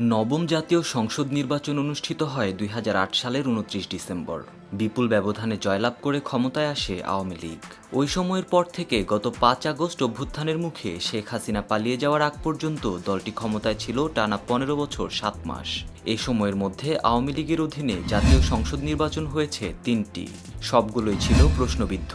নবম জাতীয় সংসদ নির্বাচন অনুষ্ঠিত হয় দুই হাজার আট সালের উনত্রিশ ডিসেম্বর। বিপুল ব্যবধানে জয়লাভ করে ক্ষমতায় আসে আওয়ামী লীগ। ওই সময়ের পর থেকে গত পাঁচ আগস্ট অভ্যুত্থানের মুখে শেখ হাসিনা পালিয়ে যাওয়ার আগ পর্যন্ত দলটি ক্ষমতায় ছিল টানা পনেরো বছর সাত মাস। এই সময়ের মধ্যে আওয়ামী লীগের অধীনে জাতীয় সংসদ নির্বাচন হয়েছে তিনটি। সবগুলোই ছিল প্রশ্নবিদ্ধ।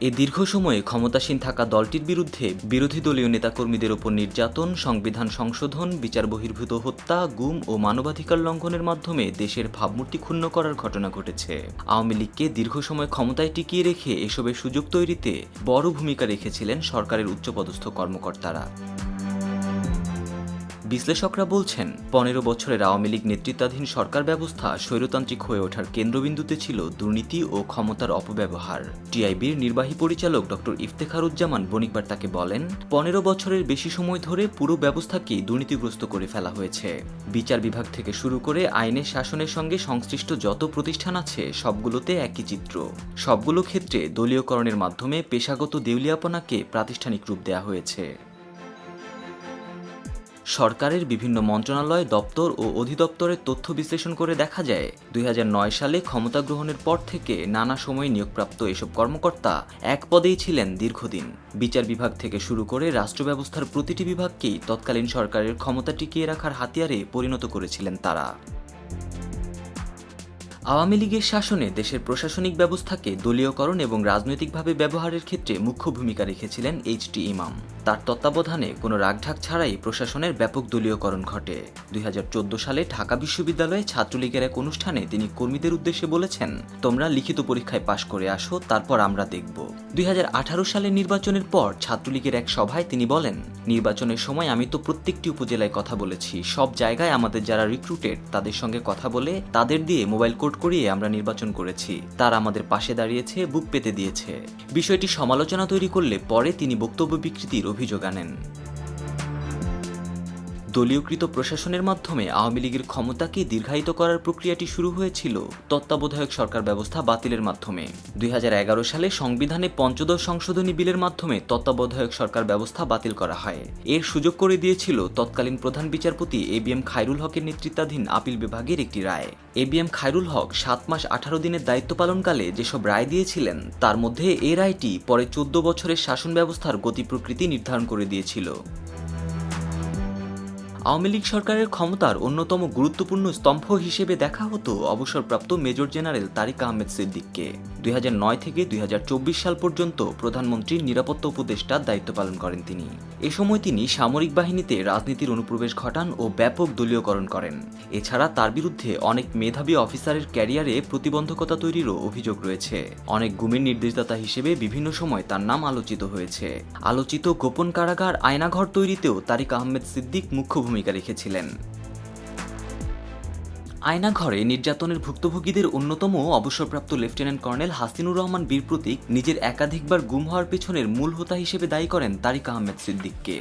এ দীর্ঘ সময়ে ক্ষমতাসীন থাকা দলটির বিরুদ্ধে বিরোধী দলীয় নেতাকর্মীদের ওপর নির্যাতন, সংবিধান সংশোধন, বিচার বহির্ভূত হত্যা, গুম ও মানবাধিকার লঙ্ঘনের মাধ্যমে দেশের ভাবমূর্তি ক্ষুণ্ণ করার ঘটনা ঘটেছে। আওয়ামী লীগকে দীর্ঘ সময় ক্ষমতায় টিকিয়ে রেখে এসবের সুযোগ তৈরিতে বড় ভূমিকা রেখেছিলেন সরকারের উচ্চপদস্থ কর্মকর্তারা। বিশ্লেষকরা বলছেন, পনেরো বছরের আওয়ামী লীগ নেতৃত্বাধীন সরকার ব্যবস্থা স্বৈরতান্ত্রিক হয়ে ওঠার কেন্দ্রবিন্দুতে ছিল দুর্নীতি ও ক্ষমতার অপব্যবহার। টিআইবির নির্বাহী পরিচালক ডক্টর ইফতেখারুজ্জামান বণিকবার তাকে বলেন, পনেরো বছরের বেশি সময় ধরে পুরো ব্যবস্থাকেই দুর্নীতিগ্রস্ত করে ফেলা হয়েছে। বিচার বিভাগ থেকে শুরু করে আইনের শাসনের সঙ্গে সংশ্লিষ্ট যত প্রতিষ্ঠান আছে, সবগুলোতে একই চিত্র। সবগুলো ক্ষেত্রে দলীয়করণের মাধ্যমে পেশাগত দেউলিয়াপনাকে প্রাতিষ্ঠানিক রূপ দেওয়া হয়েছে। সরকারের বিভিন্ন মন্ত্রণালয়, দপ্তর ও অধিদপ্তরের তথ্য বিশ্লেষণ করে দেখা যায়, দুই হাজার নয় সালে ক্ষমতা গ্রহণের পর থেকে নানা সময়ে নিয়োগপ্রাপ্ত এসব কর্মকর্তা এক পদেই ছিলেন দীর্ঘদিন। বিচার বিভাগ থেকে শুরু করে রাষ্ট্র ব্যবস্থার প্রতিটি বিভাগকেই তৎকালীন সরকারের ক্ষমতা টিকিয়ে রাখার হাতিয়ারে পরিণত করেছিলেন তারা। আওয়ামী লীগের শাসনে দেশের প্রশাসনিক ব্যবস্থাকে দলীয়করণ এবং রাজনৈতিকভাবে ব্যবহারের ক্ষেত্রে মুখ্য ভূমিকা রেখেছিলেন এইচ টি ইমাম। তার তত্ত্বাবধানে কোনো রাগঢাক ছাড়াই প্রশাসনের ব্যাপক দলীয়করণ ঘটে। দুই হাজার চোদ্দ সালে ঢাকা বিশ্ববিদ্যালয়ে ছাত্রলীগের এক অনুষ্ঠানে তিনি কর্মীদের উদ্দেশ্যে বলেছেন, তোমরা লিখিত পরীক্ষায় পাশ করে আসো, তারপর আমরা দেখব। দুই সালের নির্বাচনের পর ছাত্রলীগের এক সভায় তিনি বলেন, নির্বাচনের সময় আমি তো প্রত্যেকটি উপজেলায় কথা বলেছি। সব জায়গায় আমাদের যারা রিক্রুটেড তাদের সঙ্গে কথা বলে, তাদের দিয়ে মোবাইল কোড করিয়ে আমরা নির্বাচন করেছি। তারা আমাদের পাশে দাঁড়িয়েছে, বুক পেতে দিয়েছে। বিষয়টি সমালোচনা তৈরি করলে পরে তিনি বক্তব্য বিকৃতির অভিযোগ আনেন। দলীয়কৃত প্রশাসনের মাধ্যমে আওয়ামী লীগের ক্ষমতাকে দীর্ঘায়িত করার প্রক্রিয়াটি শুরু হয়েছিল তত্ত্বাবধায়ক সরকার ব্যবস্থা বাতিলের মাধ্যমে। দুই হাজার এগারো সালে সংবিধানে পঞ্চদশ সংশোধনী বিলের মাধ্যমে তত্ত্বাবধায়ক সরকার ব্যবস্থা বাতিল করা হয়। এর সুযোগ করে দিয়েছিল তৎকালীন প্রধান বিচারপতি এ বি এম খায়রুল হকের নেতৃত্বাধীন আপিল বিভাগের একটি রায়। A B M Khairul Haque সাত মাস আঠারো দিনের দায়িত্ব পালনকালে যেসব রায় দিয়েছিলেন, তার মধ্যে এ রায়টি পরে চোদ্দ বছরের শাসন ব্যবস্থার গতি প্রকৃতি নির্ধারণ করে দিয়েছিল। আওয়ামী লীগ সরকারের ক্ষমতার অন্যতম গুরুত্বপূর্ণ স্তম্ভ হিসেবে দেখা হতো অবসরপ্রাপ্ত মেজর জেনারেল তারিক আহমেদ সিদ্দিককে। দুই নয় থেকে দুই হাজার চব্বিশ সাল পর্যন্ত প্রধানমন্ত্রীর নিরাপত্তা উপদেষ্টার দায়িত্ব পালন করেন তিনি। এ সময় তিনি সামরিক বাহিনীতে রাজনীতির অনুপ্রবেশ ঘটান ও ব্যাপক দলীয়করণ করেন। এছাড়া তার বিরুদ্ধে অনেক মেধাবী অফিসারের ক্যারিয়ারে প্রতিবন্ধকতা তৈরিরও অভিযোগ রয়েছে। অনেক গুমের নির্দেশদাতা হিসেবে বিভিন্ন সময় তার নাম আলোচিত হয়েছে। আলোচিত গোপন কারাগার, আয়নাঘর তৈরিতেও তারিক আহমেদ সিদ্দিক মুখ্য ভূমিকা রেখেছিলেন। আয়নাঘরে নির্যাতনের ভুক্তভোগীদের অন্যতম অবসরপ্রাপ্ত লেফটেন্যান্ট কর্নেল হাসিনুর রহমান বীর প্রতীক নিজের একাধিকবার গুম হওয়ার পেছনের মূল হোতা হিসেবে দায়ী করেন তারিক আহমেদ সিদ্দিককে।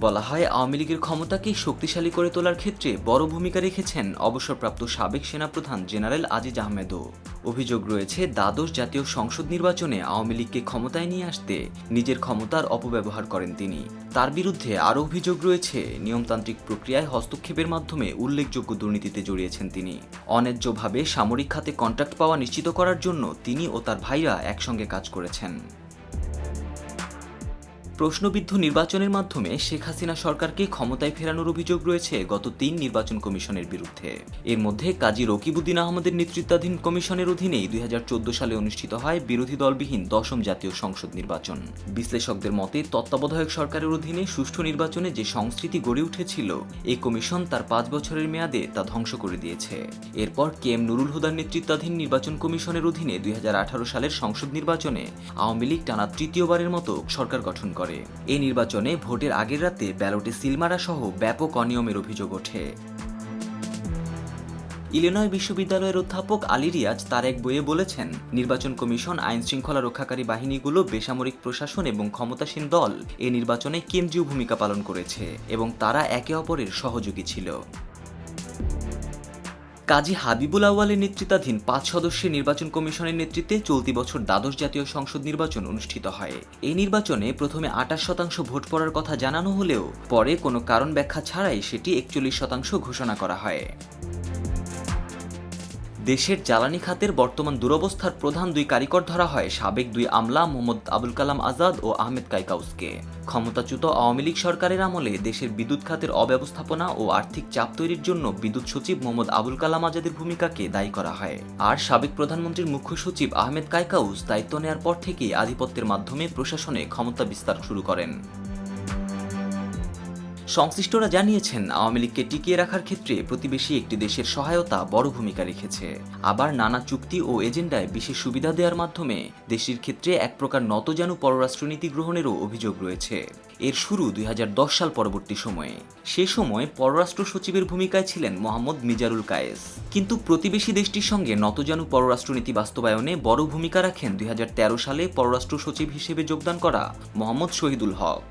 বলা হয়, আওয়ামী লীগের ক্ষমতাকে শক্তিশালী করে তোলার ক্ষেত্রে বড় ভূমিকা রেখেছেন অবসরপ্রাপ্ত সাবেক সেনাপ্রধান জেনারেল আজিজ আহমেদও। অভিযোগ রয়েছে, দ্বাদশ জাতীয় সংসদ নির্বাচনে আওয়ামী লীগকে ক্ষমতায় নিয়ে আসতে নিজের ক্ষমতার অপব্যবহার করেন তিনি। তার বিরুদ্ধে আরও অভিযোগ রয়েছে, নিয়মতান্ত্রিক প্রক্রিয়ায় হস্তক্ষেপের মাধ্যমে উল্লেখযোগ্য দুর্নীতিতে জড়িয়েছেন তিনি। অন্যায্যভাবে সামরিক খাতে কন্ট্রাক্ট পাওয়া নিশ্চিত করার জন্য তিনি ও তার ভাইরা একসঙ্গে কাজ করেছেন। প্রশ্নবিদ্ধ নির্বাচনের মাধ্যমে শেখ হাসিনা সরকারকে ক্ষমতায় ফেরানোর অভিযোগ রয়েছে গত তিন নির্বাচন কমিশনের বিরুদ্ধে। এর মধ্যে কাজী রকিবুদ্দিন আহমদের নেতৃত্বাধীন কমিশনের অধীনেই দুই হাজার চৌদ্দ সালে অনুষ্ঠিত হয় বিরোধী দলবিহীন দশম জাতীয় সংসদ নির্বাচন। বিশ্লেষকদের মতে, তত্ত্বাবধায়ক সরকারের অধীনে সুষ্ঠু নির্বাচনে যে সংস্কৃতি গড়ে উঠেছিল এই কমিশন তার পাঁচ বছরের মেয়াদে তা ধ্বংস করে দিয়েছে। এরপর কে এম নুরুল হুদার নেতৃত্বাধীন নির্বাচন কমিশনের অধীনে দুই হাজার আঠারো সালের সংসদ নির্বাচনে আওয়ামী লীগ টানা তৃতীয়বারের মতো সরকার গঠন করে। করে। এই নির্বাচনে ভোটের আগের রাতে ব্যালটে সিলমারা সহ ব্যাপক অনিয়মের অভিযোগ ওঠে। ইলিনয় বিশ্ববিদ্যালয়ের অধ্যাপক আলী রিয়াজ তার এক বইয়ে বলেছেন, নির্বাচন কমিশন আইন শৃঙ্খলা রক্ষাকারী বাহিনীগুলো বেসামরিক প্রশাসন এবং ক্ষমতাসীন দল এই নির্বাচনে কেন্দ্রীয় ভূমিকা পালন করেছে এবং তারা একে অপরের সহযোগী ছিল। কাজী হাবিবুল আওয়ালের নেতৃত্বাধীন পাঁচ সদস্যের নির্বাচন কমিশনের নেতৃত্বে চলতি বছর দ্বাদশ জাতীয় সংসদ নির্বাচন অনুষ্ঠিত হয়। এই নির্বাচনে প্রথমে আঠাশ শতাংশ ভোট পড়ার কথা জানানো হলেও পরে কোনো কারণ ব্যাখ্যা ছাড়াই সেটি একচল্লিশ শতাংশ ঘোষণা করা হয়। দেশের জ্বালানি খাতের বর্তমান দুরবস্থার প্রধান দুই কারিকর ধরা হয়, সাবেক দুই আমলা মোহাম্মদ আবুল কালাম আজাদ ও আহমেদ কাইকাউসকে। ক্ষমতাচ্যুত আওয়ামী লীগ সরকারের আমলে দেশের বিদ্যুৎ খাতের অব্যবস্থাপনা ও আর্থিক চাপ তৈরির জন্য বিদ্যুৎ সচিব মোহাম্মদ আবুল কালাম আজাদের ভূমিকাকে দায়ী করা হয়। আর সাবেক প্রধানমন্ত্রীর মুখ্য সচিব আহমেদ কাইকাউস দায়িত্ব নেয়ার পর থেকেই আধিপত্যের মাধ্যমে প্রশাসনে ক্ষমতা বিস্তার শুরু করেন। সংশ্লিষ্টরা জানিয়েছেন, আওয়ামী লীগকে টিকিয়ে রাখার ক্ষেত্রে প্রতিবেশী একটি দেশের সহায়তা বড় ভূমিকা রেখেছে। আবার নানা চুক্তি ও এজেন্ডায় বিশেষ সুবিধা দেওয়ার মাধ্যমে দেশের ক্ষেত্রে এক প্রকার নতজানু পররাষ্ট্রনীতি গ্রহণেরও অভিযোগ রয়েছে। এর শুরু দুই হাজার দশ সাল পরবর্তী সময়ে। সে সময় পররাষ্ট্র সচিবের ভূমিকায় ছিলেন মোহাম্মদ মিজারুল কায়েস। কিন্তু প্রতিবেশী দেশটির সঙ্গে নতজানু পররাষ্ট্রনীতি বাস্তবায়নে বড় ভূমিকা রাখেন দুই হাজার তেরো সালে পররাষ্ট্র সচিব হিসেবে যোগদান করা মোহাম্মদ শহীদুল হক।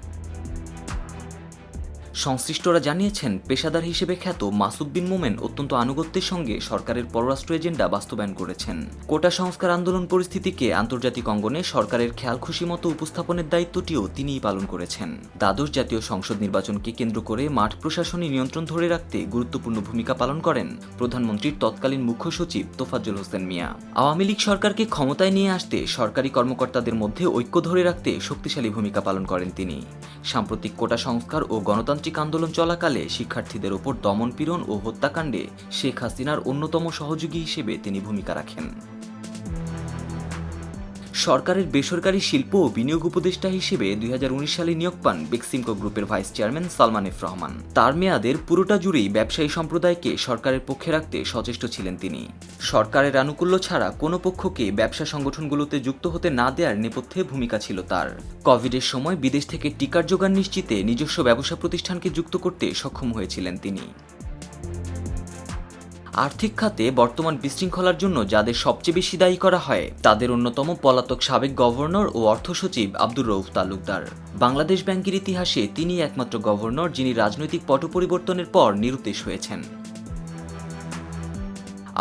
সংশ্লিষ্টরা জানিয়েছেন, পেশাদার হিসেবে খ্যাত মাসুদ বিন মোমেন অত্যন্ত আনুগত্যের সঙ্গে সরকারের পররাষ্ট্র এজেন্ডা বাস্তবায়ন করেছেন। কোটা সংস্কার আন্দোলন পরিস্থিতিকে আন্তর্জাতিক অঙ্গনে সরকারের খেয়াল খুশি মতো উপস্থাপনের দায়িত্বটিও তিনিই পালন করেছেন। দ্বাদশ জাতীয় সংসদ নির্বাচনকে কেন্দ্র করে মাঠ প্রশাসনী নিয়ন্ত্রণ ধরে রাখতে গুরুত্বপূর্ণ ভূমিকা পালন করেন প্রধানমন্ত্রীর তৎকালীন মুখ্য সচিব তোফাজ্জল হোসেন মিয়া। আওয়ামী লীগ সরকারকে ক্ষমতায় নিয়ে আসতে সরকারি কর্মকর্তাদের মধ্যে ঐক্য ধরে রাখতে শক্তিশালী ভূমিকা পালন করেন তিনি। সাম্প্রতিক কোটা সংস্কার ও গণতান্ত্রিক আন্দোলন চলাকালে শিক্ষার্থীদের ওপর দমনপীড়ন ও হত্যাকাণ্ডে শেখ হাসিনার অন্যতম সহযোগী হিসেবে তিনি ভূমিকা রাখেন। সরকারের বেসরকারি শিল্প ও বিনিয়োগ উপদেষ্টা হিসেবে দুই হাজার উনিশ সালে নিয়োগ পান বেক্সিমকো গ্রুপের vice chairman Salman F Rahman. তার মেয়াদের পুরোটা জুড়েই ব্যবসায়ী সম্প্রদায়কে সরকারের পক্ষে রাখতে সচেষ্ট ছিলেন তিনি। সরকারের আনুকূল্য ছাড়া কোনো পক্ষকে ব্যবসা সংগঠনগুলোতে যুক্ত হতে না দেওয়ার নেপথ্যে ভূমিকা ছিল তার। কোভিডের সময় বিদেশ থেকে টিকার যোগান নিশ্চিতে নিজস্ব ব্যবসা প্রতিষ্ঠানকে যুক্ত করতে সক্ষম হয়েছিলেন তিনি। আর্থিক খাতে বর্তমান বিশৃঙ্খলার জন্য যাদের সবচেয়ে বেশি দায়ী করা হয়, তাদের অন্যতম পলাতক সাবেক গভর্নর ও অর্থ সচিব আব্দুর রৌফ তালুকদার। বাংলাদেশ ব্যাংকের ইতিহাসে তিনি একমাত্র গভর্নর যিনি রাজনৈতিক পট পরিবর্তনের পর নিরুদ্দেশ হয়েছেন।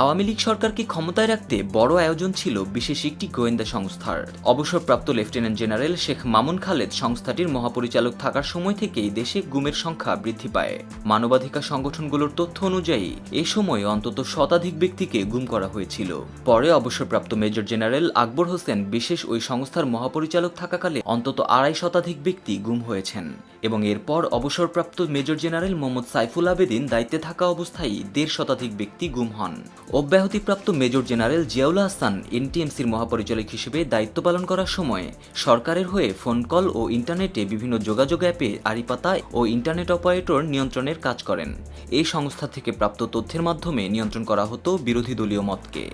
আওয়ামী লীগ সরকারকে ক্ষমতায় রাখতে বড় আয়োজন ছিল বিশেষ একটি গোয়েন্দা সংস্থার। অবসরপ্রাপ্ত লেফটেন্যান্ট জেনারেল শেখ মামুন খালেদ সংস্থাটির মহাপরিচালক থাকার সময় থেকেই দেশে গুমের সংখ্যা বৃদ্ধি পায়। মানবাধিকার সংগঠনগুলোর তথ্য অনুযায়ী, এ সময় অন্তত শতাধিক ব্যক্তিকে গুম করা হয়েছিল। পরে অবসরপ্রাপ্ত মেজর জেনারেল আকবর হোসেন বিশেষ ওই সংস্থার মহাপরিচালক থাকাকালে অন্তত আড়াই শতাধিক ব্যক্তি গুম হয়েছেন এবং এরপর অবসরপ্রাপ্ত মেজর জেনারেল মোহাম্মদ সাইফুল আবেদিন দায়িত্বে থাকা অবস্থায় দেড় শতাধিক ব্যক্তি গুম হন। অব্যাহতিপ্রাপ্ত মেজর জেনারেল জিয়াউল হাসান এনটিএমসির মহাপরিচালক হিসেবে দায়িত্ব পালন করার সময় সরকারের হয়ে ফোন কল ও ইন্টারনেটে বিভিন্ন যোগাযোগ অ্যাপে আড়িপাতা ও ইন্টারনেট অপারেটর নিয়ন্ত্রণের কাজ করেন। এই সংস্থা থেকে প্রাপ্ত তথ্যের মাধ্যমে নিয়ন্ত্রণ করা হতো বিরোধী দলীয় মতকে।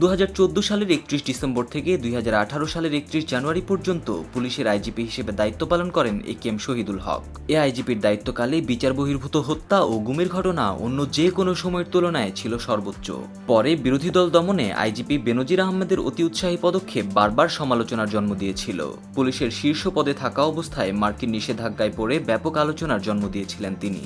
দু হাজার চৌদ্দ সালের একত্রিশ ডিসেম্বর থেকে দুই হাজার আঠারো সালের একত্রিশ জানুয়ারি পর্যন্ত পুলিশের আইজিপি হিসেবে দায়িত্ব পালন করেন এ কে এম শহীদুল হক। এ আইজিপির দায়িত্বকালে বিচার বহির্ভূত হত্যা ও গুমের ঘটনা অন্য যে কোনো সময়ের তুলনায় ছিল সর্বোচ্চ। পরে বিরোধী দল দমনে আইজিপি বেনজির আহমেদের অতি উৎসাহী পদক্ষেপ বারবার সমালোচনার জন্ম দিয়েছিল। পুলিশের শীর্ষ পদে থাকা অবস্থায় মার্কিন নিষেধাজ্ঞায় পড়ে ব্যাপক আলোচনার জন্ম দিয়েছিলেন তিনি।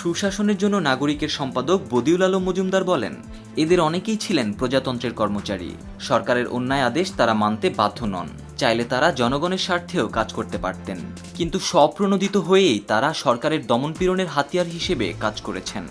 সুশাসনের জন্য নাগরিকের সম্পাদক বদিউল আলম মজুমদার বলেন এদের অনেকেই ছিলেন প্রজাতন্ত্রের কর্মচারী। সরকারের অন্যায় আদেশ তারা মানতে বাধ্য নন। চাইলে তারা জনগণের স্বার্থেও কাজ করতে পারতেন। কিন্তু স্বপ্রণোদিত হয়েই তারা সরকারের দমনপীড়নের হাতিয়ার হিসেবে কাজ করেছেন।